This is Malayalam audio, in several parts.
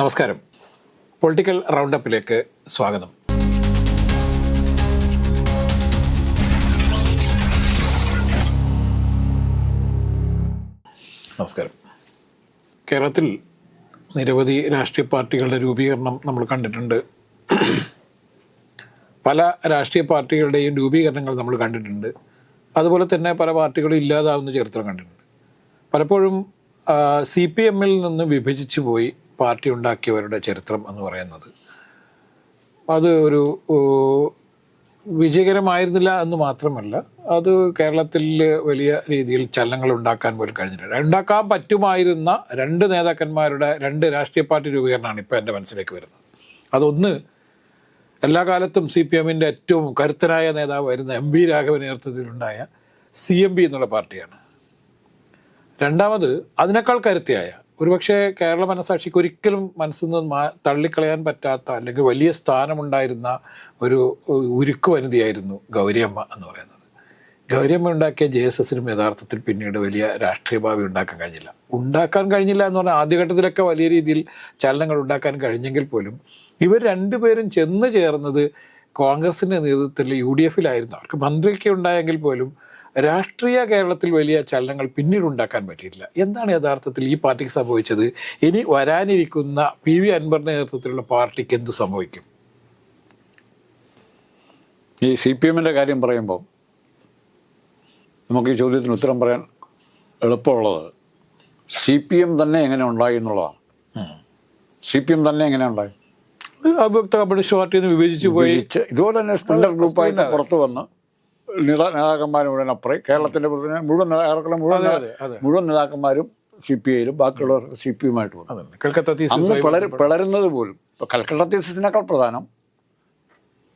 നമസ്കാരം. പൊളിറ്റിക്കൽ റൗണ്ടപ്പിലേക്ക് സ്വാഗതം. നമസ്കാരം. കേരളത്തിൽ നിരവധി രാഷ്ട്രീയ പാർട്ടികളുടെ രൂപീകരണം നമ്മൾ കണ്ടിട്ടുണ്ട്. പല രാഷ്ട്രീയ പാർട്ടികളുടെയും രൂപീകരണങ്ങൾ നമ്മൾ കണ്ടിട്ടുണ്ട്. അതുപോലെ തന്നെ പല പാർട്ടികളും ഇല്ലാതാവുന്ന ചരിത്രം കണ്ടിട്ടുണ്ട്. പലപ്പോഴും സി പി എമ്മിൽ നിന്ന് വിഭജിച്ചു പോയി പാർട്ടി ഉണ്ടാക്കിയവരുടെ ചരിത്രം എന്ന് പറയുന്നത്. അത് ഒരു വിജയകരമായിരുന്നില്ല എന്ന് മാത്രമല്ല അത് കേരളത്തിൽ വലിയ രീതിയിൽ ചലനങ്ങൾ ഉണ്ടാക്കാൻ പോലും കഴിഞ്ഞിട്ടില്ല. ഉണ്ടാക്കാൻ പറ്റുമായിരുന്ന രണ്ട് നേതാക്കന്മാരുടെ രണ്ട് രാഷ്ട്രീയ പാർട്ടി രൂപീകരണമാണ് ഇപ്പോൾ എന്റെ മനസ്സിലേക്ക് വരുന്നത്. അതൊന്ന് എല്ലാ കാലത്തും സി പി എമ്മിന്റെ ഏറ്റവും കരുത്തരായ നേതാവായിരുന്ന എം വി രാഘവൻ നേതൃത്വത്തിലുണ്ടായ സി എം പി എന്നുള്ള പാർട്ടിയാണ്. രണ്ടാമത് അതിനേക്കാൾ കരുത്തിയായ ഒരുപക്ഷെ കേരള മനസാക്ഷിക്ക് ഒരിക്കലും മനസ്സിൽ നിന്ന് തള്ളിക്കളയാൻ പറ്റാത്ത അല്ലെങ്കിൽ വലിയ സ്ഥാനമുണ്ടായിരുന്ന ഒരു ഉരുക്ക് വനിതയായിരുന്നു ഗൗരിയമ്മ എന്ന് പറയുന്നത്. ഗൗരിയമ്മ ഉണ്ടാക്കിയ ജെ എസ് എസിനും യഥാർത്ഥത്തിൽ പിന്നീട് വലിയ രാഷ്ട്രീയ ഭാവി ഉണ്ടാക്കാൻ കഴിഞ്ഞില്ല. ഉണ്ടാക്കാൻ കഴിഞ്ഞില്ല എന്ന് പറഞ്ഞാൽ ആദ്യഘട്ടത്തിലൊക്കെ വലിയ രീതിയിൽ ചലനങ്ങൾ ഉണ്ടാക്കാൻ കഴിഞ്ഞെങ്കിൽ പോലും ഇവർ രണ്ടുപേരും ചെന്ന് ചേർന്നത് കോൺഗ്രസിന്റെ നേതൃത്വത്തിൽ യു ഡി എഫിലായിരുന്നു. അവർക്ക് മന്ത്രിയൊക്കെ ഉണ്ടായെങ്കിൽ പോലും രാഷ്ട്രീയ കേരളത്തിൽ വലിയ ചലനങ്ങൾ പിന്നീട് ഉണ്ടാക്കാൻ പറ്റിയിട്ടില്ല. എന്താണ് യഥാർത്ഥത്തിൽ ഈ പാർട്ടിക്ക് സംഭവിച്ചത്? ഇനി വരാനിരിക്കുന്ന പി വി അൻവറിന്റെ നേതൃത്വത്തിലുള്ള പാർട്ടിക്ക് എന്ത് സംഭവിക്കും? ഈ സി പി എമ്മിന്റെ കാര്യം പറയുമ്പോൾ നമുക്ക് ഈ ചോദ്യത്തിന് ഉത്തരം പറയാൻ എളുപ്പമുള്ളത് സി പി എം തന്നെ എങ്ങനെ ഉണ്ടായി എന്നുള്ളതാണ്. സി പി എം തന്നെ എങ്ങനെ ഉണ്ടായി? കമ്മ്യൂണിസ്റ്റ് പാർട്ടിയിൽ നിന്ന് വിഭജിച്ചു പോയി. ഇതുപോലെ തന്നെ സ്പ്ലിൻഡർ ഗ്രൂപ്പായിട്ട് പുറത്തു വന്ന് നേതാ നേതാക്കന്മാരും മുഴുവൻ അപ്പുറം. കേരളത്തിന്റെ മുഴുവൻ നേതാക്കളും മുഴുവൻ. മുഴുവൻ നേതാക്കന്മാരും സി പി ഐയിലും ബാക്കിയുള്ളവർ സി പി യുമായിട്ട് പോകും അന്ന് പിളർ പിളരുന്നത് പോലും. ഇപ്പൊ കൽക്കട്ട തീസിനേക്കാൾ പ്രധാനം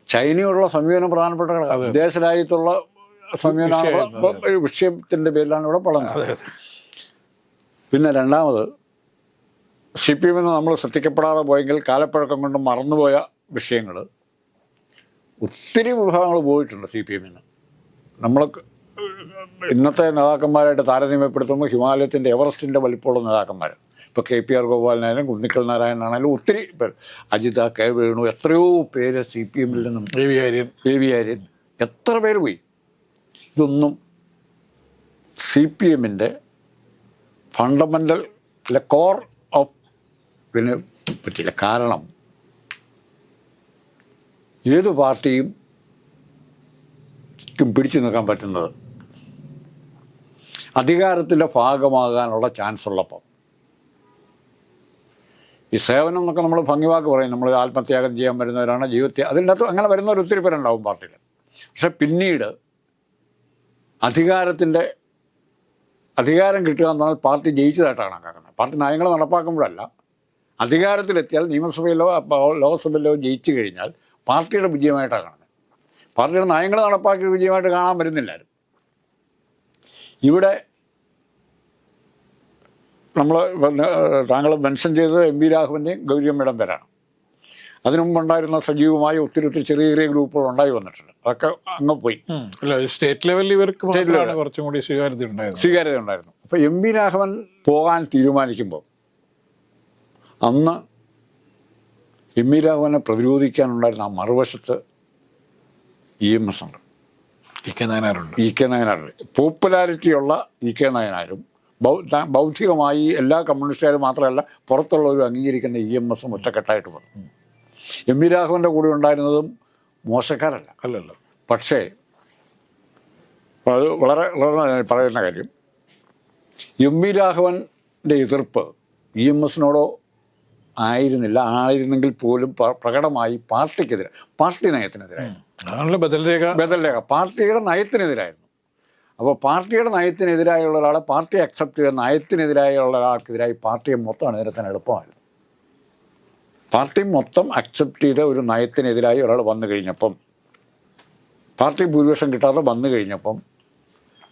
ചൈനയോടുള്ള സമീപനം പ്രധാനപ്പെട്ട ഘടകം. വിദേശ രാജ്യത്തുള്ള സമീപനമാണ് വിഷയത്തിന്റെ പേരിലാണ് ഇവിടെ പറഞ്ഞത് പിന്നെ രണ്ടാമത് സി പി എമ്മിന് നമ്മൾ ശ്രദ്ധിക്കപ്പെടാതെ പോയെങ്കിൽ കാലപ്പഴക്കം കൊണ്ട് മറന്നുപോയ വിഷയങ്ങൾ ഒത്തിരി വിഭാഗങ്ങൾ പോയിട്ടുണ്ട് സി പി എമ്മിന് നമ്മൾ ഇന്നത്തെ നേതാക്കന്മാരായിട്ട് താരതമ്യപ്പെടുത്തുമ്പോൾ ഹിമാലയത്തിന്റെ എവറസ്റ്റിന്റെ വലിപ്പമുള്ള നേതാക്കന്മാർ ഇപ്പോൾ കെ പി ആർ ഗോപാലനായാലും കുന്നിക്കൽ നാരായണനായാലും ഒത്തിരി പേർ അജിത കെ വേണു എത്രയോ പേര് സി പി എമ്മിൽ നിന്നും A V Aryan. A V Aryan. എത്ര പേര് പോയി? ഇതൊന്നും സി പി എമ്മിന്റെ ഫണ്ടമെന്റൽ അല്ലെ കോർ ഓഫ് പിന്നെ പറ്റില്ല. കാരണം ഏത് പാർട്ടിയും ക്കും പിടിച്ചു നിൽക്കാൻ പറ്റുന്നത്? അധികാരത്തിന്റെ ഭാഗമാകാനുള്ള ചാൻസ് ഉള്ളപ്പം. ഈ സേവനം എന്നൊക്കെ നമ്മൾ ഭംഗിവാക്ക് പറയും. നമ്മൾ ആത്മത്യാഗം ചെയ്യാൻ വരുന്നവരാണ് ജീവിതത്തെ അതിന്റെ അകത്ത് അങ്ങനെ വരുന്നവർ ഒത്തിരി പേരുണ്ടാവും പാർട്ടിയിൽ. പക്ഷെ പിന്നീട് അധികാരത്തിന്റെ അധികാരം കിട്ടുക എന്ന് പറഞ്ഞാൽ പാർട്ടി ജയിച്ചതായിട്ടാണ് കണക്കാക്കുന്നത്. പാർട്ടി നയങ്ങൾ നടപ്പാക്കുമ്പോഴല്ല അധികാരത്തിലെത്തിയാൽ നിയമസഭയിലോ ലോക്സഭയിലോ ജയിച്ചു കഴിഞ്ഞാൽ പാർട്ടിയുടെ വിജയമായിട്ടാണ് പാർട്ടിയുടെ നയങ്ങൾ നടപ്പാക്കി വിജയമായിട്ട് കാണാൻ വരുന്നില്ലായിരുന്നു ഇവിടെ നമ്മൾ താങ്കൾ മെൻഷൻ ചെയ്തത് എം വി രാഘവന്റെയും ഗൗരിയമ്മയുടെയും പേരാണ്. അതിനു മുമ്പുണ്ടായിരുന്ന സജീവമായ ഒത്തിരി ഒത്തിരി ചെറിയ ചെറിയ ഗ്രൂപ്പുകൾ ഉണ്ടായി വന്നിട്ടുണ്ട്. അതൊക്കെ അങ്ങ് പോയി. അല്ല സ്റ്റേറ്റ് ലെവലിൽ ഇവർക്ക് കുറച്ചും കൂടി സ്വീകാര്യത ഉണ്ടായിരുന്നു സ്വീകാര്യത ഉണ്ടായിരുന്നു അപ്പോൾ എം വി രാഘവൻ പോകാൻ തീരുമാനിക്കുമ്പോൾ അന്ന് എം വി രാഘവനെ പ്രതിരോധിക്കാനുണ്ടായിരുന്ന ആ മറുവശത്ത് ഇ എം എസ് ഉണ്ട്. ഇ കെ നായനാറുണ്ട് ഇ കെ നായനാറുണ്ട് പോപ്പുലാരിറ്റിയുള്ള ഇ കെ നായനാരും ബൗദ്ധികമായി എല്ലാ കമ്മ്യൂണിസ്റ്റുകാരും മാത്രമല്ല പുറത്തുള്ളവരും അംഗീകരിക്കുന്ന ഇ എം എസും ഒറ്റക്കെട്ടായിട്ട് വന്നു എം വി രാഘവന്റെ കൂടെ ഉണ്ടായിരുന്നതും മോശക്കാരല്ല. അല്ലല്ലോ. പക്ഷേ അത് വളരെ വളരെ പറയുന്ന കാര്യം. എം വി രാഘവന്റെ എതിർപ്പ് ഇ എം എസിനോടോ ആയിരുന്നില്ല. ആയിരുന്നെങ്കിൽ പോലും പ്രകടമായി പാർട്ടിക്കെതിരെ പാർട്ടി നയത്തിനെതിരായിരുന്നു ബദൽരേഖ. ബദൽരേഖ. ബദൽ രേഖ പാർട്ടിയുടെ നയത്തിനെതിരായിരുന്നു. അപ്പോൾ പാർട്ടിയുടെ നയത്തിനെതിരായുള്ള ഒരാളെ പാർട്ടി അക്സെപ്റ്റ് ചെയ്ത നയത്തിനെതിരായുള്ള ഒരാൾക്കെതിരായി പാർട്ടിയെ മൊത്തം അണിനിരത്താൻ എളുപ്പമായിരുന്നു. പാർട്ടി മൊത്തം അക്സെപ്റ്റ് ചെയ്ത ഒരു നയത്തിനെതിരായി ഒരാൾ വന്നു കഴിഞ്ഞപ്പം പാർട്ടി ഭൂരിപക്ഷം കിട്ടാതെ വന്നു കഴിഞ്ഞപ്പം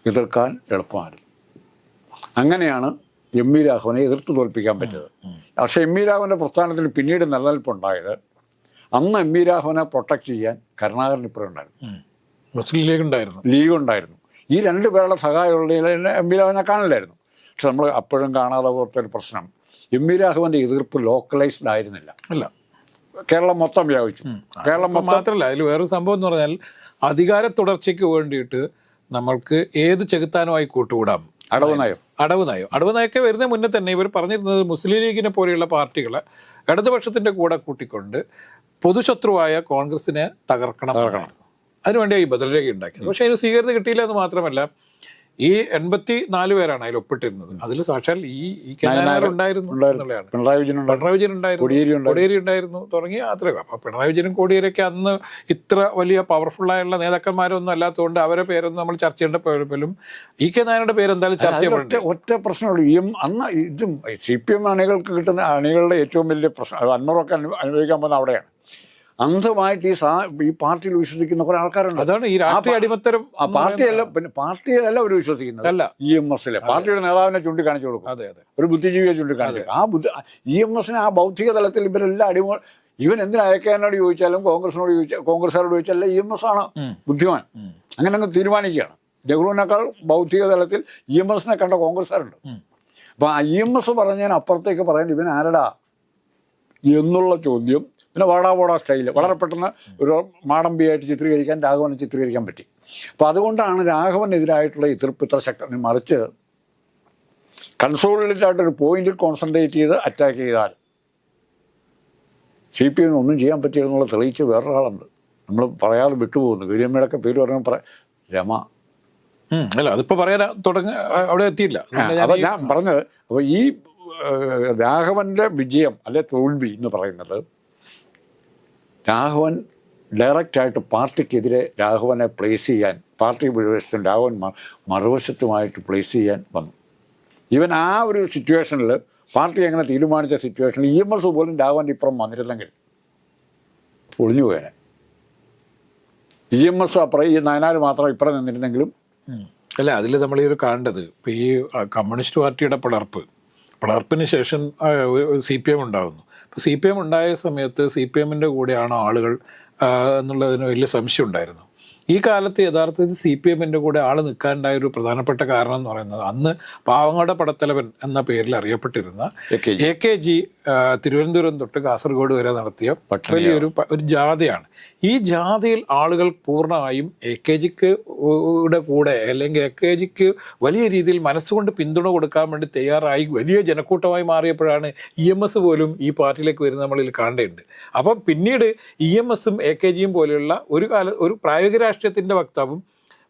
എതിർക്കാൻ എളുപ്പമായിരുന്നു. അങ്ങനെയാണ് എം വി രാഘവനെ എതിർത്ത് തോൽപ്പിക്കാൻ പറ്റിയത്. പക്ഷേ എം വി രാഘവന്റെ പ്രസ്ഥാനത്തിന് പിന്നീട് നിലനിൽപ്പുണ്ടായത് അന്ന് എം വി രാഘവനെ പ്രൊട്ടക്റ്റ് ചെയ്യാൻ കരുണാകരൻ ഇപ്പോഴും ഉണ്ടായിരുന്നു. മുസ്ലിം ലീഗ് ഉണ്ടായിരുന്നു. ലീഗ് ഉണ്ടായിരുന്നു. ഈ രണ്ട് പേരുടെ സഹായമുള്ള എം വി രാഘവനെ കാണില്ലായിരുന്നു പക്ഷെ നമ്മൾ അപ്പോഴും കാണാതെ പോലത്തെ ഒരു പ്രശ്നം. എം വി രാഘവന്റെ എതിർപ്പ് ലോക്കലൈസ്ഡ് ആയിരുന്നില്ല. അല്ല കേരളം മൊത്തം വ്യാപിച്ചു. കേരളം മാത്രമല്ല അതിൽ വേറൊരു സംഭവം എന്ന് പറഞ്ഞാൽ അധികാര തുടർച്ചയ്ക്ക് വേണ്ടിയിട്ട് നമ്മൾക്ക് ഏത് ചെകുത്താനുമായി കൂട്ടുകൂടാം? അടവ് നയം അടവ് നയം അടവ് നയമൊക്കെ വരുന്ന മുന്നേ തന്നെ ഇവർ പറഞ്ഞിരുന്നത് മുസ്ലിം ലീഗിനെ പോലെയുള്ള പാർട്ടികൾ ഇടതുപക്ഷത്തിന്റെ കൂടെ കൂട്ടിക്കൊണ്ട് പൊതുശത്രുവായ കോൺഗ്രസിനെ തകർക്കണം അതിനുവേണ്ടി അതിനുവേണ്ടിയാണ് ഈ ബദൽരേഖ ഉണ്ടാക്കിയത്. പക്ഷേ അതിന് സ്വീകരണം കിട്ടിയില്ല എന്ന് മാത്രമല്ല ഈ എൺപത്തി നാല് പേരാണ് അതിൽ ഒപ്പിട്ടിരുന്നത്. അതിൽ സാക്ഷാൽ ഈ ഈ കെ ഉണ്ടായിരുന്നു എന്നുള്ളതാണ്. പിണറായി വിജയൻ ഉണ്ടായിരുന്നു. പിണറായി വിജയൻ ഉണ്ടായിരുന്നു. കോടിയേരി ഉണ്ടായിരുന്നു. കോടിയേരി ഉണ്ടായിരുന്നു തുടങ്ങി അത്രയും അപ്പൊ പിണറായി വിജയനും കോടിയേരിയൊക്കെ അന്ന് ഇത്ര വലിയ പവർഫുൾ ആയുള്ള നേതാക്കന്മാരൊന്നും അല്ലാത്തതുകൊണ്ട് അവരെ പേരൊന്നും നമ്മൾ ചർച്ച ചെയ്യേണ്ട പോലും ഇ കെ നായരുടെ പേര് എന്തായാലും ചർച്ച ചെയ്യപ്പെടേണ്ട ഒറ്റ പ്രശ്നമുള്ള. പ്രശ്നമുള്ളൂ ഈ അന്ന് ഇതും സി പി എം അണികൾക്ക് കിട്ടുന്ന അണികളുടെ ഏറ്റവും വലിയ പ്രശ്നം അത് അന്മറൊക്കെ അനുഭവിക്കാൻ പോകുന്ന അവിടെയാണ്. അന്ധമായിട്ട് ഈ സാ ഈ പാർട്ടിയിൽ വിശ്വസിക്കുന്ന കുറെ ആൾക്കാരുണ്ട്. അതാണ് ഈ രാഷ്ട്രീയ അടിമത്തരം ആ പാർട്ടിയല്ല പിന്നെ പാർട്ടിയല്ല അവർ വിശ്വസിക്കുന്നത്. അല്ല. ഇ എം എസിലെ. പാർട്ടിയുടെ നേതാവിനെ ചൂണ്ടിക്കാണിച്ചു കൊടുക്കും. അതെ അതെ. ഒരു ബുദ്ധിജീവിയെ ചൂണ്ടിക്കാണിച്ചു ആ ബുദ്ധി ഇ എം എസിന് ആ ബൗദ്ധിക തലത്തിൽ ഇവരെല്ലാം അടിമ ഇവൻ എന്തിനാ അയക്കാനോട് ചോദിച്ചാലും കോൺഗ്രസിനോട് ചോദിച്ചാൽ കോൺഗ്രസ്സുകാരോട് ചോദിച്ചാൽ ഇ എം എസ് ആണ് ബുദ്ധിമാൻ. അങ്ങനെ അങ്ങ് തീരുമാനിക്കുകയാണ്. നെഹ്റുവിനേക്കാൾ ബൗദ്ധിക തലത്തിൽ ഇ എം എസിനെ കണ്ട കോൺഗ്രസ്സുകാരുണ്ട്. അപ്പൊ ആ ഇ എം എസ് പറഞ്ഞതിന് അപ്പുറത്തേക്ക് പറയാൻ ഇവൻ ആരടാ? എന്നുള്ള ചോദ്യം പിന്നെ വാടാ വാടാ സ്റ്റൈൽ. വളരെ പെട്ടെന്ന് ഒരു മാടമ്പിയായിട്ട് ചിത്രീകരിക്കാൻ രാഘവനെ ചിത്രീകരിക്കാൻ പറ്റി. അപ്പോൾ അതുകൊണ്ടാണ് രാഘവനെതിരായിട്ടുള്ള എതിർപ്പ് ഇത്ര ശക്തി മറിച്ച് ഒരു പോയിന്റിൽ കോൺസെൻട്രേറ്റ് ചെയ്ത് അറ്റാക്ക് ചെയ്താൽ സി പി എമ്മിന് ഒന്നും ചെയ്യാൻ പറ്റിയെന്നുള്ള തെളിയിച്ച് വേറൊരാളുണ്ട്. നമ്മൾ പറയാതെ വിട്ടുപോകുന്നു. ഗുരുമ്മയുടെയൊക്കെ പേര് പറഞ്ഞാൽ പറ രമ. അല്ല അതിപ്പോൾ പറയാൻ തുടങ്ങ അവിടെ എത്തിയില്ല. അപ്പോൾ ഞാൻ അപ്പൊ ഈ- പറഞ്ഞത് അപ്പോൾ ഈ രാഘവന്റെ വിജയം അല്ലെ തോൽവി എന്ന് പറയുന്നത് രാഘവൻ ഡയറക്റ്റായിട്ട് പാർട്ടിക്കെതിരെ രാഘവനെ പ്ലേസ് ചെയ്യാൻ പാർട്ടി ഭൂരിപക്ഷത്തും രാഘവൻ മറുവശത്തുമായിട്ട് പ്ലേസ് ചെയ്യാൻ വന്നു. ഇവൻ ആ ഒരു സിറ്റുവേഷനിൽ പാർട്ടി അങ്ങനെ തീരുമാനിച്ച സിറ്റുവേഷനിൽ ഇ എം എസ് പോലും രാഘവന്റെ ഇപ്പുറം വന്നിരുന്നെങ്കിൽ ഒളിഞ്ഞു പോയേനെ. ഇ എം എസ് അപ്പുറം ഈ നയനാർ മാത്രം ഇപ്പുറം നിന്നിരുന്നെങ്കിലും അല്ല അതിൽ നമ്മൾ ഈ ഒരു കാണേണ്ടത് ഇപ്പോൾ ഈ കമ്മ്യൂണിസ്റ്റ് പാർട്ടിയുടെ പിളർപ്പ്. പിളർപ്പിന് ശേഷം സി പി എം ഉണ്ടാകുന്നു അപ്പോൾ സി പി എം ഉണ്ടായ സമയത്ത് സി പി എമ്മിന്റെ കൂടെയാണ് ആളുകൾ എന്നുള്ളതിന് വലിയ സംശയം ഉണ്ടായിരുന്നു ഈ കാലത്ത് യഥാർത്ഥത്തിൽ സി പി എമ്മിന്റെ കൂടെ ആൾ നിൽക്കാനുണ്ടായ ഒരു പ്രധാനപ്പെട്ട കാരണം എന്ന് പറയുന്നത് അന്ന് പാവങ്ങളുടെ പടത്തലവൻ എന്ന പേരിൽ അറിയപ്പെട്ടിരുന്ന. എ കെ ജി തിരുവനന്തപുരം തൊട്ട് കാസർഗോഡ് വരെ നടത്തിയ വലിയൊരു ഒരു ജാഥയാണ്. ഈ ജാഥയിൽ ആളുകൾ പൂർണമായും എ കെ ജിക്ക് കൂടെ അല്ലെങ്കിൽ എ കെ ജിക്ക് വലിയ രീതിയിൽ മനസ്സുകൊണ്ട് പിന്തുണ കൊടുക്കാൻ വേണ്ടി തയ്യാറായി വലിയ ജനക്കൂട്ടമായി മാറിയപ്പോഴാണ് ഇ എം എസ് പോലും ഈ പാർട്ടിയിലേക്ക് വരുന്ന നമ്മളിൽ കാണേണ്ടതുണ്ട്. അപ്പം പിന്നീട് ഇ എം എസും എ കെ ജിയും പോലെയുള്ള ഒരു കാല ഒരു പ്രായോഗിക രാഷ്ട്രീയത്തിന്റെ വക്താവും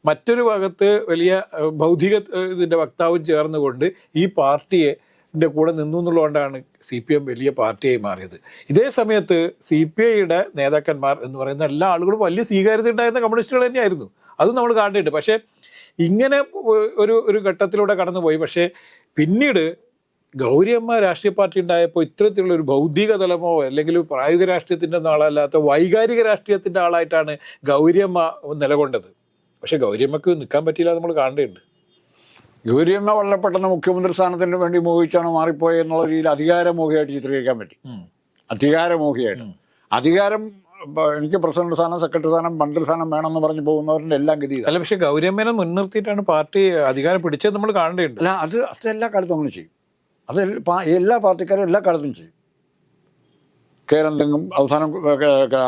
മറ്റൊരു ഭാഗത്ത് വലിയ ഭൗതിക ഇതിന്റെ വക്താവും ചേർന്നുകൊണ്ട് ഈ പാർട്ടിയെ ന്റെ കൂടെ നിന്നു എന്നുള്ളതുകൊണ്ടാണ് സി പി എം വലിയ പാർട്ടിയായി മാറിയത്. ഇതേ സമയത്ത് സി പി ഐയുടെ നേതാക്കന്മാർ എന്ന് പറയുന്ന എല്ലാ ആളുകളും വലിയ സ്വീകാര്യത ഉണ്ടായിരുന്ന കമ്മ്യൂണിസ്റ്റുകൾ തന്നെയായിരുന്നു. അതും നമ്മൾ കാണേണ്ടത് പക്ഷേ ഇങ്ങനെ ഒരു ഒരു ഘട്ടത്തിലൂടെ കടന്നുപോയി. പക്ഷേ പിന്നീട് ഗൗരിയമ്മ രാഷ്ട്രീയ പാർട്ടി ഉണ്ടായപ്പോൾ ഇത്തരത്തിലുള്ള ഒരു ഭൗതിക തലമോ അല്ലെങ്കിൽ പ്രായോഗിക രാഷ്ട്രീയത്തിന്റെ ആളല്ലാത്ത വൈകാരിക രാഷ്ട്രീയത്തിന്റെ ആളായിട്ടാണ് ഗൗരിയമ്മ നിലകൊണ്ടത്. പക്ഷെ ഗൗരിയമ്മക്ക് നിൽക്കാൻ പറ്റിയില്ല നമ്മൾ കാണേണ്ടതുണ്ട്. ഗൗരിയമ്മ വളരെ പെട്ടെന്ന് മുഖ്യമന്ത്രി സ്ഥാനത്തിന് വേണ്ടി മോഹിച്ചാണ് മാറിപ്പോയത് എന്നുള്ള രീതിയിൽ അധികാരമോഹിയായിട്ട് ചിത്രീകരിക്കാൻ പറ്റി. അധികാരമോഹിയായിട്ട്. അധികാരം എനിക്ക് പ്രസിഡന്റ് സ്ഥാനം സെക്രട്ടറി സ്ഥാനം മന്ത്രി സ്ഥാനം വേണമെന്ന് പറഞ്ഞു പോകുന്നവരുടെ എല്ലാം ഗതി. അല്ല പക്ഷെ ഗൗരിയമ്മേനെ മുൻനിർത്തിയിട്ടാണ് പാർട്ടി അധികാരം പിടിച്ചത് നമ്മൾ കാണേണ്ടതുണ്ട്. അല്ല അത് അത് എല്ലാ കാലത്തും നമ്മൾ ചെയ്യും. അത് എല്ലാ- പാർട്ടിക്കാരും എല്ലാ കാലത്തും ചെയ്യും. കേരളത്തിലും അവസാനം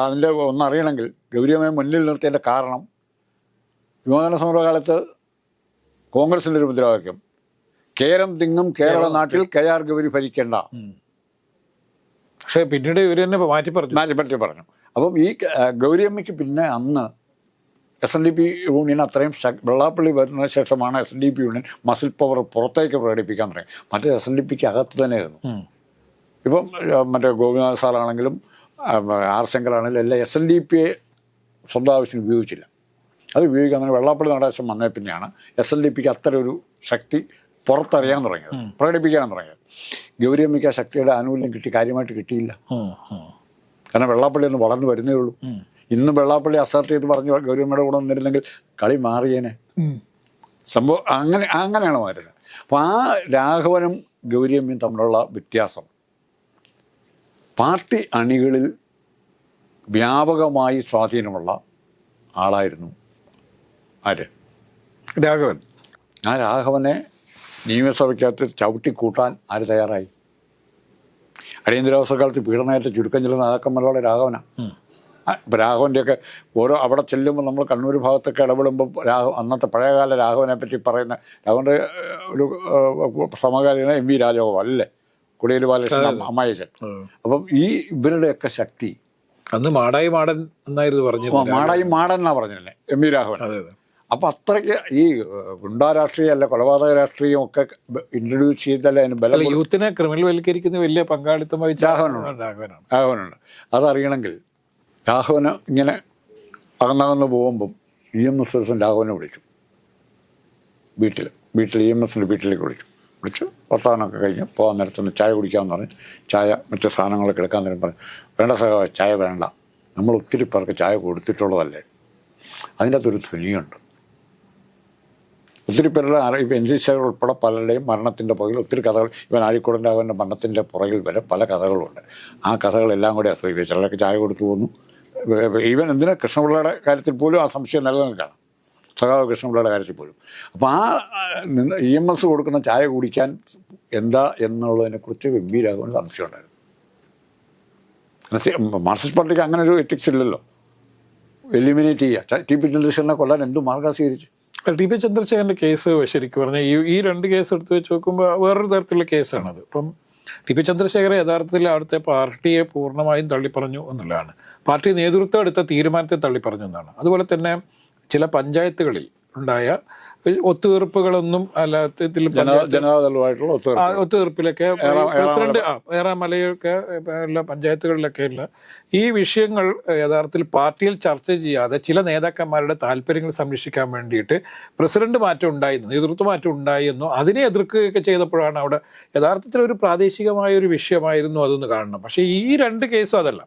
അതിന്റെ ഒന്നറിയണമെങ്കിൽ ഗൗരവമായി മുന്നിൽ നിർത്തിയതിന്റെ കാരണം വിമോചന സമരകാലത്ത് കോൺഗ്രസിന്റെ ഒരു മുദ്രാവാക്യം കേരം തിങ്ങും കേരള നാട്ടിൽ കെ ആർ ഗൗരി ഭരിക്കേണ്ട. പക്ഷേ പിന്നീട് ഇവർ തന്നെ മാറ്റി പറഞ്ഞു മാറ്റി പറഞ്ഞു. അപ്പം ഈ ഗൗരിയമ്മയ്ക്ക് പിന്നെ അന്ന് S N D P union അത്രയും വെള്ളാപ്പള്ളി വരുന്നതിന് ശേഷമാണ് S N D P union muscle power പുറത്തേക്ക് പ്രകടിപ്പിക്കാൻ തുടങ്ങി മറ്റേ എസ് എൻ ഡി പിക്ക് അകത്ത് തന്നെയായിരുന്നു. ഇപ്പം മറ്റേ ഗോപിനാഥ് സാറാണെങ്കിലും ആർ ശങ്കറാണെങ്കിലും എല്ലാം എസ് എൻ ഡി പിയെ സ്വന്തം ആവശ്യത്തിന് ഉപയോഗിച്ചില്ല. അത് ഉപയോഗിക്കാൻ തന്നെ വെള്ളാപ്പള്ളി നടേശം വന്നേ പിന്നെയാണ് എസ് എൻ ഡി പിക്ക് അത്ര ഒരു ശക്തി പുറത്തറിയാൻ തുടങ്ങിയത്. പ്രകടിപ്പിക്കാൻ തുടങ്ങിയത്. ഗൗരിയമ്മയ്ക്ക് ആ ശക്തിയുടെ ആനുകൂല്യം കിട്ടി കാര്യമായിട്ട് കിട്ടിയില്ല. കാരണം വെള്ളാപ്പള്ളി ഒന്ന് വളർന്നു വരുന്നേ ഉള്ളൂ. ഇന്ന് വെള്ളാപ്പള്ളി അസർട്ട് ചെയ്ത് പറഞ്ഞു ഗൗരിയമ്മയുടെ കൂടെ വന്നിരുന്നെങ്കിൽ കളി മാറിയേനെ. സംഭവം അങ്ങനെ അങ്ങനെയാണ് മാറുന്നത് അപ്പോൾ ആ രാഘവനും ഗൗരിയമ്മയും തമ്മിലുള്ള വ്യത്യാസം. പാർട്ടി അണികളിൽ വ്യാപകമായി സ്വാധീനമുള്ള ആളായിരുന്നു ആര്? രാഘവൻ. ആ രാഘവനെ നിയമസഭയ്ക്കകത്ത് ചവിട്ടിക്കൂട്ടാൻ ആര് തയ്യാറായി? അടിയന്തരാവസ്ഥ കാലത്ത് പീഡനമായിട്ട് ചുരുക്കം ചില നേതാക്കന്മാരുടെ രാഘവനാണ് രാഘവന്റെയൊക്കെ ഓരോ അവിടെ ചെല്ലുമ്പോൾ നമ്മൾ കണ്ണൂർ ഭാഗത്തൊക്കെ ഇടപെടുമ്പോൾ രാഘവ അന്നത്തെ പഴയകാല രാഘവനെ പറ്റി പറയുന്ന രാഘവന്റെ ഒരു സമകാലീന എം വി രാജഗോപാൽ അല്ലേ? കുടിയേരി ബാലകൃഷ്ണൻ അമ്മായിച്ചൻ അപ്പം ഈ ഇവരുടെയൊക്കെ ശക്തി. അന്ന് മാടായി മാടൻ എന്നായിരുന്നു പറഞ്ഞു മാടായി മാടൻ എന്നാ പറഞ്ഞില്ലേ എം വി രാഘവൻ. അപ്പം അത്രയ്ക്ക് ഈ ഗുണ്ടാ രാഷ്ട്രീയം അല്ല കൊലപാതക രാഷ്ട്രീയം ഒക്കെ ഇൻട്രൊഡ്യൂസ് ചെയ്തല്ലേ അതിന് ബലം യൂത്തിനെ ക്രിമിനൽ വൽക്കരിക്കുന്ന വലിയ പങ്കാളിത്തം വഹിച്ച രാഘവനാണ്. രാഘവനാണ്. രാഘവനുണ്ട്. അതറിയണമെങ്കിൽ രാഘവന് ഇങ്ങനെ അകന്നകന്ന് പോകുമ്പം ഇ എം എസ് ദിവസം രാഘവനെ വിളിച്ചു വീട്ടിൽ വീട്ടിൽ ഇ എം എസിന്റെ വീട്ടിലേക്ക് വിളിച്ചു വിളിച്ച് വർത്തമാനമൊക്കെ കഴിഞ്ഞ് പോകാൻ നേരത്തൊന്ന് ചായ കുടിക്കാമെന്ന് പറഞ്ഞ് ചായ മറ്റു സാധനങ്ങളൊക്കെ എടുക്കാൻ നേരം പറഞ്ഞു വേണ്ട സഹ ചായ വേണ്ട. നമ്മൾ ഒത്തിരി പേർക്ക് ചായ കൊടുത്തിട്ടുള്ളതല്ലേ? അതിന്റെ അകത്തൊരു ധ്വനിയുണ്ട്. ഒത്തിരി പേരുടെ ഇപ്പം എൻ സി സി ഉൾപ്പെടെ പലരുടെയും മരണത്തിന്റെ പുറകിൽ ഒത്തിരി കഥകൾ ഇവൻ ആഴിക്കോടന്റെ അവന്റെ മരണത്തിന്റെ പുറകിൽ വരെ പല കഥകളുണ്ട്. ആ കഥകളെല്ലാം കൂടി അസൂയിക്കുക ചിലരൊക്കെ ചായ കൊടുത്തു പോകുന്നു ഈവൻ എന്തിനാ കൃഷ്ണപിള്ളയുടെ കാര്യത്തിൽ പോലും ആ സംശയം നിലനിൽക്കുകയാണ് സഖാവ് കൃഷ്ണപിള്ളയുടെ കാര്യത്തിൽ പോലും. അപ്പോൾ ആ ഇ എം എസ് കൊടുക്കുന്ന ചായ കുടിക്കാൻ എന്താ എന്നുള്ളതിനെക്കുറിച്ച് ഗംഭീരാകുമെന്ന് സംശയമുണ്ടായിരുന്നു മാർക്സിസ്റ്റ് പാർട്ടിക്ക് അങ്ങനെ ഒരു എത്തിക്സ് ഇല്ലല്ലോ. എലിമിനേറ്റ് ചെയ്യുക. ടി പി ചന്ദ്രശേഖരനെ കൊല്ലാൻ എന്ത് മാർഗം സ്വീകരിച്ചു ടി പി ചന്ദ്രശേഖരന്റെ കേസ് ശരിക്കും പറഞ്ഞാൽ ഈ ഈ രണ്ട് കേസ് എടുത്ത് വെച്ച് നോക്കുമ്പോൾ വേറൊരു തരത്തിലുള്ള കേസാണത് ഇപ്പം ടി പി ചന്ദ്രശേഖരൻ യഥാർത്ഥത്തിൽ അവിടുത്തെ പാർട്ടിയെ പൂർണമായും തള്ളിപ്പറഞ്ഞു എന്നുള്ളതാണ്. പാർട്ടി നേതൃത്വം എടുത്ത തീരുമാനത്തെ തള്ളിപ്പറഞ്ഞു എന്നാണ്. അതുപോലെ തന്നെ ചില പഞ്ചായത്തുകളിൽ ഉണ്ടായ ഒത്തുതീർപ്പുകളൊന്നും അല്ലാത്തതിൽ ജനതാ ജനതാദളുമായിട്ടുള്ള ഒത്തുതീർപ്പിലൊക്കെ പ്രസിഡന്റ് ഏറാമലയൊക്കെ ഉള്ള പഞ്ചായത്തുകളിലൊക്കെ ഉള്ള ഈ വിഷയങ്ങൾ യഥാർത്ഥത്തിൽ പാർട്ടിയിൽ ചർച്ച ചെയ്യാതെ ചില നേതാക്കന്മാരുടെ താല്പര്യങ്ങൾ സംരക്ഷിക്കാൻ വേണ്ടിയിട്ട് പ്രസിഡന്റ് മാറ്റം ഉണ്ടായിരുന്നു നേതൃത്വ മാറ്റം ഉണ്ടായിരുന്നു. അതിനെ എതിർക്കുകയൊക്കെ ചെയ്തപ്പോഴാണ് അവിടെ യഥാർത്ഥത്തിൽ ഒരു പ്രാദേശികമായ ഒരു വിഷയമായിരുന്നു അതൊന്ന് കാണണം. പക്ഷേ ഈ രണ്ട് കേസും അതല്ല.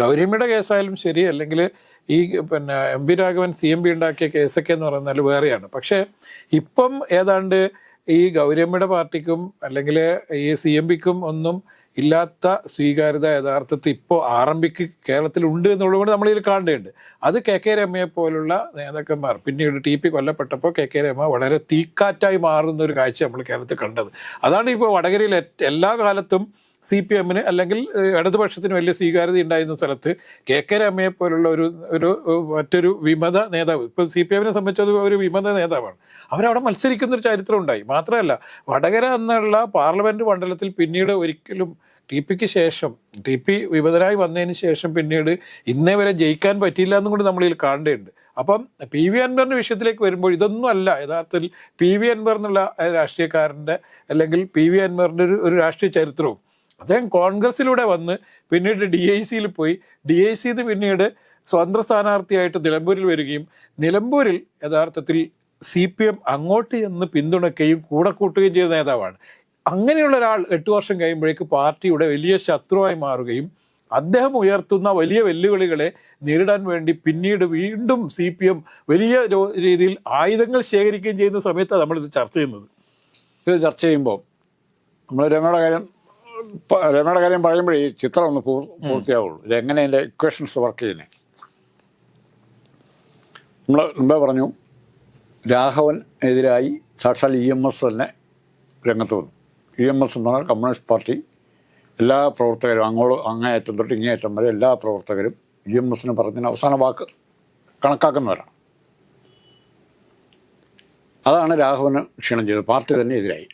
ഗൗരിയമ്മയുടെ കേസായാലും ശരി അല്ലെങ്കിൽ ഈ പിന്നെ M P Raghavan C M P ഉണ്ടാക്കിയ കേസൊക്കെ എന്ന് പറഞ്ഞാൽ വേറെയാണ്. പക്ഷേ ഇപ്പം ഏതാണ്ട് ഈ ഗൗരിയമ്മയുടെ പാർട്ടിക്കും അല്ലെങ്കിൽ ഈ സി എം പിക്കും ഒന്നും ഇല്ലാത്ത സ്വീകാര്യത യഥാർത്ഥത്തിൽ ഇപ്പോൾ പിക്ക് കേരളത്തിൽ ഉണ്ട് എന്നുള്ളത് കൊണ്ട് നമ്മളിതിൽ കാണേണ്ടതുണ്ട്. അത് കെ കെ രമയെ പോലുള്ള നേതാക്കന്മാർ പിന്നീട് ടി പി കൊല്ലപ്പെട്ടപ്പോൾ കെ കെ രമ വളരെ തീക്കാറ്റായി മാറുന്ന ഒരു കാഴ്ച നമ്മൾ കേരളത്തിൽ കണ്ടത്. അതാണ് ഇപ്പോൾ വടകരയിൽ എല്ലാ കാലത്തും സി പി എമ്മിന് അല്ലെങ്കിൽ ഇടതുപക്ഷത്തിന് വലിയ സ്വീകാര്യത ഉണ്ടായിരുന്ന സ്ഥലത്ത് കെ കെ രമയെ പോലുള്ള ഒരു ഒരു മറ്റൊരു വിമത നേതാവ് ഇപ്പം സി പി എമ്മിനെ സംബന്ധിച്ചത് ഒരു വിമത നേതാവാണ്. അവരവിടെ മത്സരിക്കുന്ന ഒരു ചരിത്രം ഉണ്ടായി. മാത്രമല്ല വടകര എന്നുള്ള പാർലമെന്റ് മണ്ഡലത്തിൽ പിന്നീട് ഒരിക്കലും ടി പിക്ക് ശേഷം ടി പി വിമതരായി വന്നതിന് ശേഷം പിന്നീട് ഇന്നേ വരെ ജയിക്കാൻ പറ്റിയില്ല എന്നും കൂടി നമ്മളിൽ കാണേണ്ടതുണ്ട്. അപ്പം പി വി അൻവറിന്റെ വിഷയത്തിലേക്ക് വരുമ്പോൾ ഇതൊന്നും അല്ല. യഥാർത്ഥത്തിൽ പി വി അൻവർ എന്നുള്ള രാഷ്ട്രീയക്കാരന്റെ അല്ലെങ്കിൽ പി വി അൻവറിന്റെ ഒരു ഒരു രാഷ്ട്രീയ ചരിത്രവും അദ്ദേഹം കോൺഗ്രസിലൂടെ വന്ന് പിന്നീട് ഡി ഐ സിയിൽ പോയി. ഡി ഐ സിന്ന് പിന്നീട് സ്വതന്ത്ര സ്ഥാനാർത്ഥിയായിട്ട് നിലമ്പൂരിൽ വരികയും നിലമ്പൂരിൽ യഥാർത്ഥത്തിൽ സി പി എം അങ്ങോട്ട് ചെന്ന് പിന്തുണയ്ക്കുകയും കൂടെ കൂട്ടുകയും ചെയ്ത നേതാവാണ്. അങ്ങനെയുള്ള ഒരാൾ എട്ട് വർഷം കഴിയുമ്പോഴേക്ക് പാർട്ടിയുടെ വലിയ ശത്രുവായി മാറുകയും അദ്ദേഹം ഉയർത്തുന്ന വലിയ വെല്ലുവിളികളെ നേരിടാൻ വേണ്ടി പിന്നീട് വീണ്ടും സി പി എം വലിയ രീതിയിൽ ആയുധങ്ങൾ ശേഖരിക്കുകയും ചെയ്യുന്ന സമയത്താണ് നമ്മളിത് ചർച്ച ചെയ്യുന്നത്. ഇത് ചർച്ച ചെയ്യുമ്പോൾ നമ്മൾ രമയുടെ കാര്യം രമയുടെ കാര്യം പറയുമ്പോഴേ ഈ ചിത്രം ഒന്ന് പൂർത്തിയാവുള്ളൂ. ഇത് എങ്ങനെ അതിന്റെ ഇക്വേഷൻസ് വർക്ക് ചെയ്യുന്നത് നമ്മൾ മുമ്പേ പറഞ്ഞു രാഘവൻ എതിരായി സാക്ഷാൽ ഇ എം എസ് തന്നെ രംഗത്ത് വന്നു. ഇ എം എസ് എന്ന് പറഞ്ഞാൽ കമ്മ്യൂണിസ്റ്റ് പാർട്ടി. എല്ലാ പ്രവർത്തകരും അങ്ങോട്ട് അങ്ങേയറ്റം തൊട്ട് ഇങ്ങേയറ്റം വരെ എല്ലാ പ്രവർത്തകരും ഇ എം എസിന് പറഞ്ഞതിന് അവസാന വാക്ക് കണക്കാക്കുന്നവരാണ്. അതാണ് രാഘവന് ക്ഷീണം ചെയ്തത്. പാർട്ടി തന്നെ എതിരായി.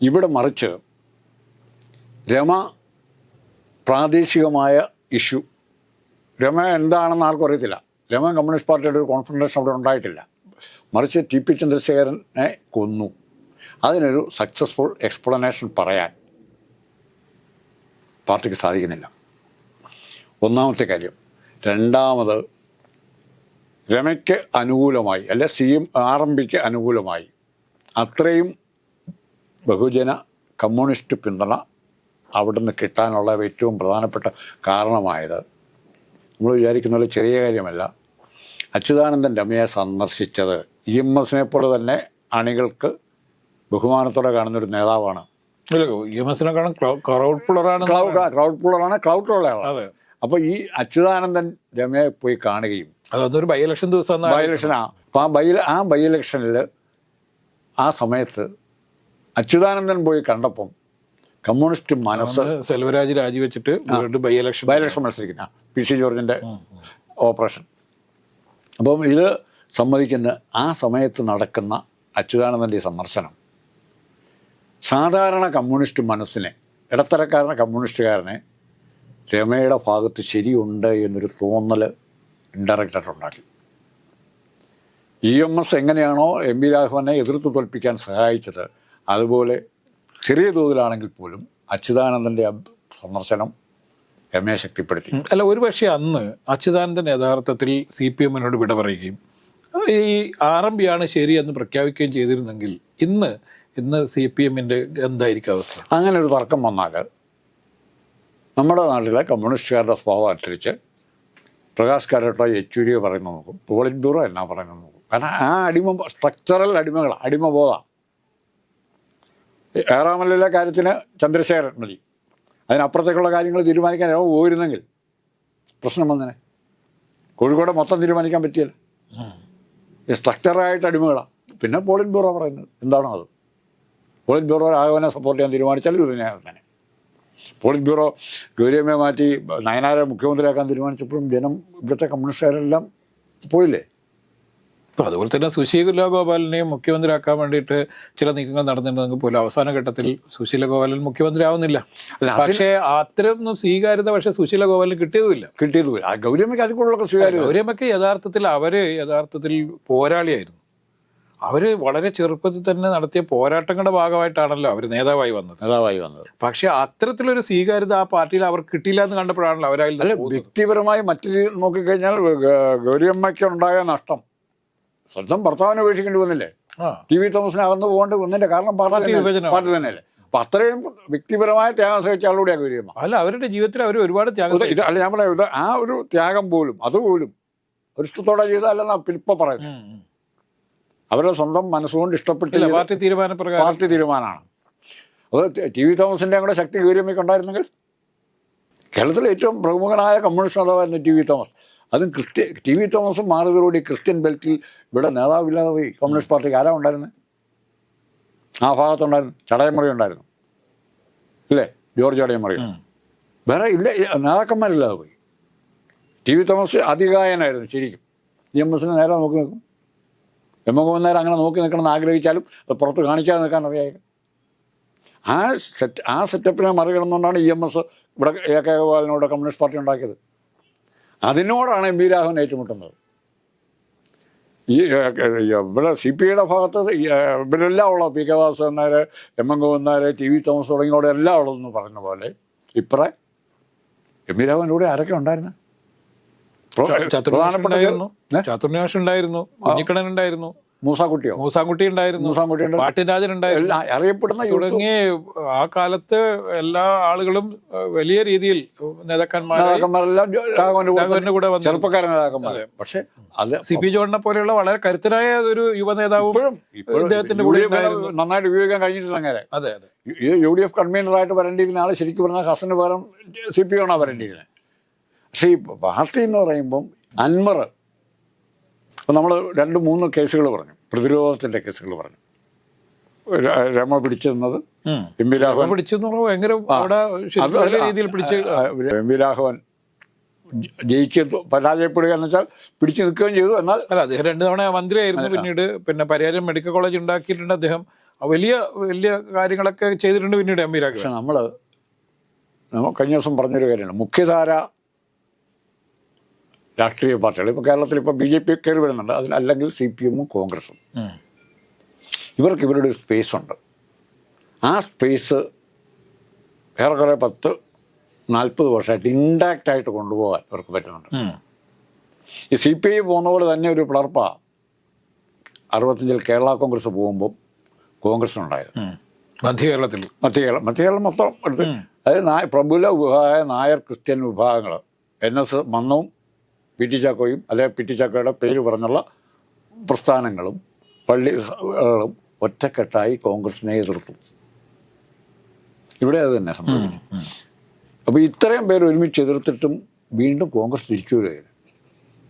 ഇവിടെ മറിച്ച് രമ പ്രാദേശികമായ ഇഷ്യൂ. രമ എന്താണെന്ന് ആർക്കും അറിയത്തില്ല. രമ കമ്മ്യൂണിസ്റ്റ് പാർട്ടിയുടെ ഒരു കോൺഫിഡൻസ് അവിടെ ഉണ്ടായിട്ടില്ല. മറിച്ച് ടി പി ചന്ദ്രശേഖരനെ കൊന്നു. അതിനൊരു സക്സസ്ഫുൾ എക്സ്പ്ലനേഷൻ പറയാൻ പാർട്ടിക്ക് സാധിക്കുന്നില്ല. ഒന്നാമത്തെ കാര്യം. രണ്ടാമത് രമയ്ക്ക് അനുകൂലമായി അല്ലെ സി എം ആർ എം പിക്ക് അനുകൂലമായി അത്രയും ബഹുജന കമ്മ്യൂണിസ്റ്റ് പിന്തുണ അവിടുന്ന് കിട്ടാനുള്ള ഏറ്റവും പ്രധാനപ്പെട്ട കാരണമായത്. നമ്മൾ വിചാരിക്കുന്ന പോലെ ചെറിയ കാര്യമല്ല. അച്യുതാനന്ദൻ രമയെ സന്ദർശിച്ചത് ഇ എം എസിനെ പോലെ തന്നെ അണികൾക്ക് ബഹുമാനത്തോടെ കാണുന്നൊരു നേതാവാണ്. ഇ എം എസിനെക്കാളും ക്രൗഡ് പുള്ളറാണ് ക്രൗഡ് പുള്ളറാണ് അതെ. അപ്പോൾ ഈ അച്യുതാനന്ദൻ രമയെ പോയി കാണുകയും അതൊന്നൊരു ബൈ ഇലക്ഷൻ ദിവസം ബൈ ഇലക്ഷനാ അപ്പോൾ ആ ബൈ ആ ബൈ ഇലക്ഷനിൽ ആ സമയത്ത് അച്യുതാനന്ദൻ പോയി കണ്ടപ്പം കമ്മ്യൂണിസ്റ്റ് മനസ്സ് സെൽവരാജ് രാജിവെച്ചിട്ട് ബൈ ഇലക്ഷൻ ബൈ ഇലക്ഷൻ മത്സരിക്കുന്ന പി സി ജോർജിന്റെ ഓപ്പറേഷൻ. അപ്പം ഇത് സമ്മതിക്കുന്ന ആ സമയത്ത് നടക്കുന്ന അച്യുതാനന്ദന്റെ സന്ദർശനം. സാധാരണ കമ്മ്യൂണിസ്റ്റ് മനസ്സിനെ ഇടത്തരക്കാരനെ കമ്മ്യൂണിസ്റ്റുകാരനെ രമയുടെ ഭാഗത്ത് ശരിയുണ്ട് എന്നൊരു തോന്നൽ ഇൻഡയറക്റ്റായിട്ട് ഉണ്ടാക്കി. ഇ എം എസ് എങ്ങനെയാണോ എം വി രാഘവനെ എതിർത്ത് തോൽപ്പിക്കാൻ സഹായിച്ചത് അതുപോലെ ചെറിയ തോതിലാണെങ്കിൽ പോലും അച്യുതാനന്ദന്റെ സന്ദർശനം സന്ദർശനം എ ശക്തിപ്പെടുത്തി. അല്ല ഒരുപക്ഷെ അന്ന് അച്യുതാനന്ദൻ യഥാർത്ഥത്തിൽ സി പി എമ്മിനോട് വിട പറയുകയും ഈ ആർ എം പി ആണ് ശരി എന്ന് പ്രഖ്യാപിക്കുകയും ചെയ്തിരുന്നെങ്കിൽ ഇന്ന് ഇന്ന് സി പി എമ്മിന്റെ എന്തായിരിക്കും അവസ്ഥ? അങ്ങനെ ഒരു തർക്കം വന്നാൽ നമ്മുടെ നാട്ടിലെ കമ്മ്യൂണിസ്റ്റുകാരുടെ സ്വഭാവം അനുസരിച്ച് പ്രകാശ് കാരട്ടോ യെച്ചൂരിയോ പറയുന്നത് നോക്കും പോളിറ്റ് ബ്യൂറോ എന്നാ പറയുന്നത് നോക്കും. കാരണം ആ അടിമ സ്ട്രക്ചറൽ അടിമകൾ അടിമബോധം. ഏറാമല്ലിലെ കാര്യത്തിന് ചന്ദ്രശേഖരൻ മതി. അതിനപ്പുറത്തേക്കുള്ള കാര്യങ്ങൾ തീരുമാനിക്കാൻ അവൻ പോയിരുന്നെങ്കിൽ പ്രശ്നം വന്നനെ. കോഴിക്കോട് മൊത്തം തീരുമാനിക്കാൻ പറ്റിയല്ല? സ്ട്രക്ചറായിട്ട് അടിമകളാണ് പിന്നെ പോളിറ്റ് ബ്യൂറോ പറയുന്നത്. എന്താണോ അത്? പോളിറ്റ് ബ്യൂറോ രാഘവനെ സപ്പോർട്ട് ചെയ്യാൻ തീരുമാനിച്ചാൽ ഇതിനെ തന്നെ പോളിറ്റ് ബ്യൂറോ ഗൗരിയമ്മയെ മാറ്റി നയനാരെ മുഖ്യമന്ത്രിയാക്കാൻ തീരുമാനിച്ചപ്പോഴും ജനം ഇവിടുത്തെ കമ്മ്യൂണിസ്റ്റുകാരെല്ലാം പോയില്ലേ? ഇപ്പൊ അതുപോലെ തന്നെ സുശീല ഗോപാലിനെയും മുഖ്യമന്ത്രിയാക്കാൻ വേണ്ടിയിട്ട് ചില നീക്കങ്ങൾ നടന്നിട്ടുണ്ടെങ്കിൽ പോലും അവസാന ഘട്ടത്തിൽ സുശീല ഗോപാലൻ മുഖ്യമന്ത്രി ആവുന്നില്ല പക്ഷേ അത്തരം സ്വീകാര്യത പക്ഷേ സുശീല ഗോപാലിന് കിട്ടിയതുമില്ല. കിട്ടിയതുമില്ല. ഗൗരിയമ്മയ്ക്ക് അതിൽ കൂടുതലൊക്കെ സ്വീകാര്യം ഗൗരിയമ്മയ്ക്ക് യഥാർത്ഥത്തിൽ അവർ യഥാർത്ഥത്തിൽ പോരാളിയായിരുന്നു. അവർ വളരെ ചെറുപ്പത്തിൽ തന്നെ നടത്തിയ പോരാട്ടങ്ങളുടെ ഭാഗമായിട്ടാണല്ലോ അവർ നേതാവായി വന്നത്. നേതാവായി വന്നത്. പക്ഷെ അത്തരത്തിലൊരു സ്വീകാര്യത ആ പാർട്ടിയിൽ അവർ കിട്ടിയില്ല എന്ന് കണ്ടപ്പോഴാണല്ലോ അവരായി വ്യക്തിപരമായി മറ്റു രീതി നോക്കിക്കഴിഞ്ഞാൽ ഗൗരിയമ്മയ്ക്ക് ഉണ്ടായ നഷ്ടം സ്വന്തം ഭർത്താവിനെ ഉപേക്ഷിക്കേണ്ടി വന്നില്ലേ? ടി വി തോമസിന് അകന്ന് പോകേണ്ടി വന്നതിന്റെ കാരണം പാർട്ടി പാർട്ടി. തന്നെയല്ലേ? അപ്പൊ അത്രയും വ്യക്തിപരമായ ത്യാഗം സഹിച്ച ആളുകൂടെ ഗൗരിയമ്മ. അല്ല അവരുടെ ജീവിതത്തിൽ അവർ ഒരുപാട് ത്യാഗം ഇത് അല്ല ഞാൻ പറയാം ആ ഒരു ത്യാഗം പോലും അതുപോലും ഒരു ഇഷ്ടത്തോടെ ചെയ്തതല്ലെന്നാ ഇപ്പൊ പറയുന്നത്. അവരുടെ സ്വന്തം മനസ്സുകൊണ്ട് ഇഷ്ടപ്പെട്ടില്ല പാർട്ടി തീരുമാന പാർട്ടി തീരുമാനമാണ്. അത് ടി വി തോമസിന്റെ കൂടെ ശക്തി ഗൗരിയമ്മയ്ക്ക് ഉണ്ടായിരുന്നെങ്കിൽ കേരളത്തിലെ ഏറ്റവും പ്രമുഖനായ കമ്മ്യൂണിസ്റ്റ് നേതാവായിരുന്നു ടി വി തോമസ്. അതും ക്രിസ്ത്യ ടി വി തോമസും മാറിയതോടുകൂടി ക്രിസ്ത്യൻ ബെൽറ്റിൽ ഇവിടെ നേതാവില്ലാതെ പോയി കമ്മ്യൂണിസ്റ്റ് പാർട്ടിക്ക് ആരാ ഉണ്ടായിരുന്നത് ആ ഭാഗത്തുണ്ടായിരുന്നു ചടയമറി ഉണ്ടായിരുന്നു. ഇല്ലേ? ജോർജ് ചടയമറി. വേറെ ഇല്ല നേതാക്കന്മാരില്ലാതെ പോയി. ടി വി തോമസ് അതികായനായിരുന്നു ശരിക്കും. ഇ എം എസിനെ നേരെ നോക്കി നിൽക്കും. എം എം നേരം അങ്ങനെ നോക്കി നിൽക്കണമെന്ന് ആഗ്രഹിച്ചാലും അത് പുറത്ത് കാണിക്കാതെ നിൽക്കാൻ അറിയാം ആ സെറ്റ് ആ സെറ്റപ്പിനെ മറികടന്നുകൊണ്ടാണ് ഇ എം എസ് ഇവിടെ എ കെ ഗോപാലിനോട് കമ്മ്യൂണിസ്റ്റ് പാർട്ടി ഉണ്ടാക്കിയത്. അതിനോടാണ് എം വി രാഘവൻ ഏറ്റുമുട്ടുന്നത്. ഈ ഇവിടെ സി പി ഐയുടെ ഭാഗത്ത് ഇവരെല്ലാം ഉള്ള P K Vasavan Nair M M go Nair T V Thomas തുടങ്ങിയവിടെ എല്ലാം ഉള്ളതെന്ന് പറഞ്ഞ പോലെ ഇപ്പറേ എം വി രാഘവന്റെ കൂടെ ആരൊക്കെ ഉണ്ടായിരുന്നു? പ്രധാനപ്പെട്ടായിരുന്നു? ചാത്തുർമാഷ് ഉണ്ടായിരുന്നു. കുഞ്ഞിക്കണ്ണൻ ഉണ്ടായിരുന്നു. മൂസാക്കുട്ടിയോ? മൂസാൻകുട്ടി ഉണ്ടായിരുന്നു. മൂസാൻകുട്ടി പാട്ടിരാജൻ ഉണ്ടായിരുന്നു. അറിയപ്പെടുന്ന തുടങ്ങി ആ കാലത്ത് എല്ലാ ആളുകളും വലിയ രീതിയിൽ നേതാക്കന്മാരെ നേതാക്കന്മാരെല്ലാം കൂടെ ചെറുപ്പക്കാരൻ നേതാക്കന്മാർ പക്ഷെ അത് സി പി ജോണിനെ പോലെയുള്ള വളരെ കരുത്തരായ ഒരു യുവ നേതാവും ഇദ്ദേഹത്തിന്റെ കൂടെ. നന്നായിട്ട് ഉപയോഗിക്കാൻ കഴിഞ്ഞിട്ടില്ല അങ്ങനെ. അതെ അതെ. യു ഡി എഫ് കൺവീനറായിട്ട് വരേണ്ടിയിരുന്ന ആൾ ശരിക്കും പറഞ്ഞാൽ ഹസന് പകരം സി പി ആണോ വരേണ്ടിയിരുന്നത് പക്ഷേ ഈ പാർട്ടി എന്ന് പറയുമ്പം അൻവർ ഇപ്പം നമ്മൾ രണ്ട് മൂന്ന് കേസുകൾ പറഞ്ഞു. പ്രതിരോധത്തിന്റെ കേസുകൾ പറഞ്ഞു. Rama പിടിച്ചിരുന്നത്. M V Raghavan. M V Raghavan ജയിക്കുക പരാജയപ്പെടുക എന്ന് വെച്ചാൽ പിടിച്ചു നിൽക്കുകയും ചെയ്തു. എന്നാൽ അല്ല അദ്ദേഹം രണ്ട് തവണ മന്ത്രിയായിരുന്നു പിന്നീട്. പിന്നെ പരിയാരം മെഡിക്കൽ കോളേജ് ഉണ്ടാക്കിയിട്ടുണ്ട് അദ്ദേഹം. വലിയ വലിയ കാര്യങ്ങളൊക്കെ ചെയ്തിട്ടുണ്ട് പിന്നീട് എം വി രാഘവൻ. പക്ഷെ നമ്മൾ കഴിഞ്ഞ ദിവസം പറഞ്ഞൊരു കാര്യമാണ് മുഖ്യധാര രാഷ്ട്രീയ പാർട്ടികൾ. ഇപ്പോൾ കേരളത്തിൽ ഇപ്പോൾ ബി ജെ പി കയറി വരുന്നുണ്ട്. അതിൽ അല്ലെങ്കിൽ സി പി എമ്മും കോൺഗ്രസും. ഇവർക്ക് ഇവരുടെ ഒരു സ്പേസ് ഉണ്ട്. ആ സ്പേസ് ഏറെക്കുറെ പത്ത് നാൽപ്പത് വർഷമായിട്ട് ഇൻടാക്റ്റ് ആയിട്ട് കൊണ്ടുപോകാൻ ഇവർക്ക് പറ്റുന്നുണ്ട്. ഈ സി പി ഐ പോകുന്ന പോലെ തന്നെ ഒരു പിളർപ്പാണ് അറുപത്തഞ്ചിൽ കേരള കോൺഗ്രസ് പോകുമ്പോൾ കോൺഗ്രസിനുണ്ടായത്. മധ്യ കേരളത്തിൽ. മധ്യ കേരളം മധ്യ കേരളം മൊത്തം എടുത്ത് അതായത് പ്രബുല വിഭാഗമായ നായർ ക്രിസ്ത്യൻ വിഭാഗങ്ങൾ എൻ എസ് മന്നവും പി ടി ചാക്കോയും അല്ലെ പി ടി ചാക്കോയുടെ പേര് പറഞ്ഞുള്ള പ്രസ്ഥാനങ്ങളും പള്ളികളും ഒറ്റക്കെട്ടായി കോൺഗ്രസിനെ എതിർത്തു. ഇവിടെ അത് തന്നെ സംഭവിക്കുന്നു അപ്പോൾ ഇത്രയും പേര് ഒരുമിച്ച് എതിർത്തിട്ടും വീണ്ടും കോൺഗ്രസ് തിരിച്ചു വരികയാണ്.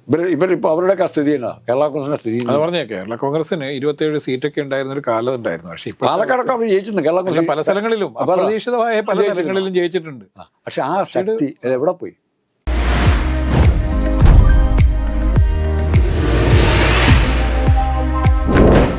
ഇവർ ഇവരിപ്പോൾ അവരുടെയൊക്കെ സ്ഥിതി എന്നാ? കേരള കോൺഗ്രസിന്റെ സ്ഥിതി? അത് പറഞ്ഞേ കേരള കോൺഗ്രസിന് ഇരുപത്തിയേഴ് സീറ്റൊക്കെ ഉണ്ടായിരുന്ന ഒരു കാലം ഉണ്ടായിരുന്നു. പക്ഷേ ഇപ്പൊ പാലക്കാടൊക്കെ അവർ ജയിച്ചിട്ടുണ്ട്. കേരള കോൺഗ്രസ് പല സ്ഥലങ്ങളിലും അപ്രതീക്ഷിതമായ പല സ്ഥലങ്ങളിലും ജയിച്ചിട്ടുണ്ട്. പക്ഷെ ആ ശക്തി എവിടെ പോയി?